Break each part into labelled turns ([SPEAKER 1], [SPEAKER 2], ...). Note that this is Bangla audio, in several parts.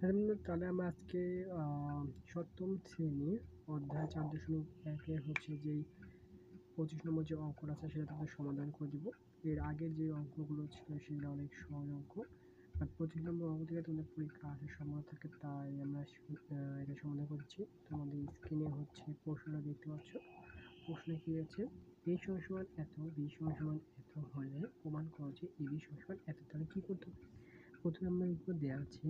[SPEAKER 1] তাহলে আমরা আজকে সপ্তম শ্রেণি অধ্যায় চার দশমিক একের হচ্ছে যেই পঁচিশ নম্বর যে অঙ্কটা আছে, সেটা তাদের সমাধান করে দেবো। এর আগের যে অঙ্কগুলো ছিল, সেগুলো অনেক সহজ অঙ্ক। আর পঁচিশ নম্বর অঙ্ক থেকে তোমাদের পরীক্ষা আসার সম্ভাবনা থাকে, তাই আমরা এটা সমাধান করছি। তোমাদের স্ক্রিনে হচ্ছে প্রশ্নটা দেখতে পাচ্ছ। প্রশ্নে কি আছে? এ সমান এত, বি সমান এত হলে প্রমাণ করো যে এ বি সমান এত, তাহলে কি করতে হবে? প্রথমে আমরা লিখব দেওয়া আছে।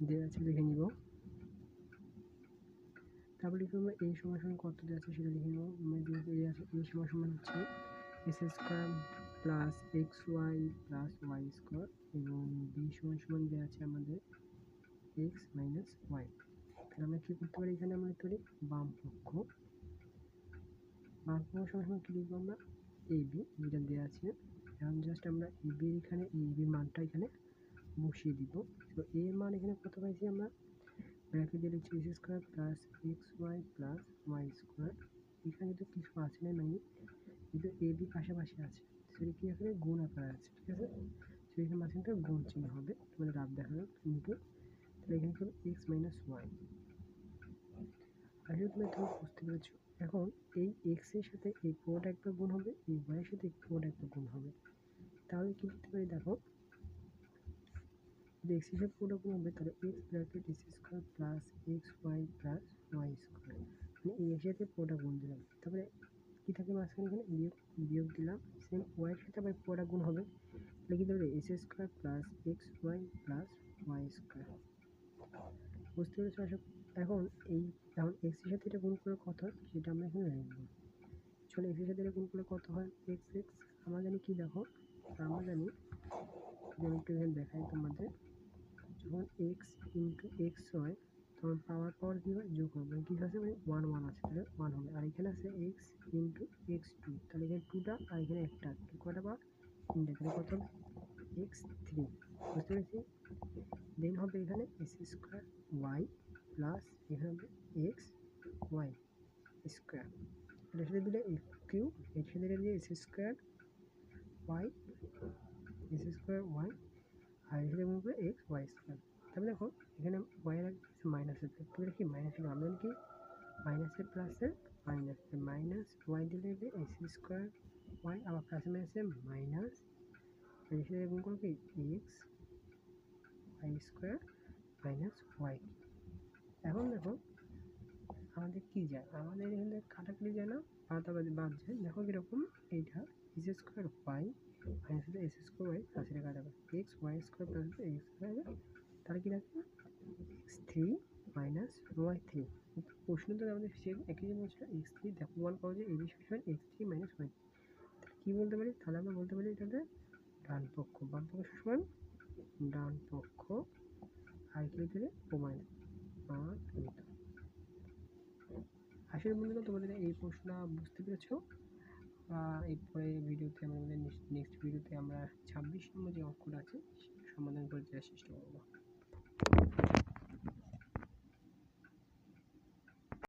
[SPEAKER 1] দেওয়া আছে লিখে নিব। তারপর লিখব আমরা এই সময় সমান কত দেওয়া আছে সেটা লিখে নেব। এই আছে এই সময় হচ্ছে S square plus X Y plus Y square এবং বি সমান সমান দেওয়া আছে আমাদের এক্স মাইনাস ওয়াই তাহলে আমরা কী করতে পারি? এখানে আমরা পারি বাম পক্ষ। বাম পক্ষ সমান সমান কী লিখব আমরা? এ বি যেটা দেওয়া আছে। এখন জাস্ট আমরা এ বি এখানে এ বি মানটা এখানে বসিয়ে দিব। তো এর মান এখানে কত পাইছি আমরা? ব্র্যাকেট লিখছি X square plus X Y plus Y square এখানে তো কিছু আছে না মানে কিন্তু এ বি পাশাপাশি আছে। সেটা কি এখানে গুণ আকার আছে, ঠিক আছে? তো এখানে মাঝখানটা গুণ চিহ্ন হবে। তোমাদের রাত দেখা যাক কিন্তু এখানে হবে? এক্স মাইনাস ওয়াই আসলে তুমি তুমি বুঝতে পেরেছ। এখন এই এক্সের সাথে এই পুরোটা একটা গুণ হবে, এই ওয়াই এর সাথে এই পুরোটা একটা গুণ হবে। তাহলে কি লিখতে পারি দেখো যদি এক্স হিসেবে পুরোটা গুণ হবে তাহলে X bracket X square plus X Y plus Y square মানে এই এর সাথে পুরোটা গুণ দিলাম তারপরে কি থাকে মাঝখানে এখানে বিয়োগ বিয়োগ দিলাম সেম ওয়াইয়ের সাথে আবার পুরোটা গুণ হবে তাহলে কি দেবে S square plus X Y plus Y বুঝতে পেরেছ আশা এখন এই এখন এক্সের সাথে এটা গুণ করে কত হয় সেটা আমরা এখানে লিখব চলো এক্সের সাথে এটা গুণ করলে কত হয় এক্স এক্স আমরা জানি কি দেখো আমরা জানি যেমন একটু দেখাই তোমাদের যখন এক্স ইন্টু এক্স হয় তখন পাওয়ার পাওয়ার কী হয়? যোগ হবে। কী আছে? মানে ওয়ান ওয়ান আছে। তাহলে ওয়ান হবে। আর এখানে আছে এক্স ইন্টু এক্স টু তাহলে এখানে টুটা আর এখানে একটা। কয়টা পাওয়ার? তিনটা। তাহলে কত এক্স থ্রি বুঝতে পেরেছি? দেন হবে এখানে এস স্কোয়ার ওয়াই প্লাস এখানে হবে এক্স ওয়াই স্কোয়ার এটার সাথে দিলে কিউ এর সাথে দিলে S square Y S square Y আর সাথে গুণ এক্স ওয়াই স্কোয়ার তাহলে দেখো, এখানে ওয়াই এর মাইনাসের তুমি কি? মাইনাস আমরা কি মাইনাসের প্লাসের মাইনাস মাইনাস ওয়াই দিলে এস স্কোয়ার ওয়াই আবার প্লাসে মাইনাসে মাইনাস এর সাথে গুণ করব কি? X Y square minus Y এখন দেখো, আমাদের কি যায়? আমাদের এখানে কাটাকাটি যায় না? পাতাবাদি বাদ যায়। দেখো কীরকম, এইটা S square Y minus S square Y plus এটা কাটাবে এক্স স্কোয়ার প্লাস এক্স তাহলে কী রাখবে? X three minus Y three প্রশ্ন তো আমাদের সে একই এক্স থ্রি দেখো ওয়ান পাওয়া যায় বিষয় এক্স থ্রি মাইনাস ওয়াই কী বলতে পারি? তাহলে আমরা বলতে পারি এটাতে ডান পক্ষ, বাম পক্ষ সমান ডান পক্ষ, আর কি লিখতে প্রমাণ আসলে বন্ধুরা, তোমাদের এই প্রশ্নটা বুঝতে পেরেছ? এরপরে ভিডিওতে আমাদের নেক্সট ভিডিওতে আমরা ছাব্বিশ নম্বর যে অঙ্কটা আছে amanın gol diye şişti valla.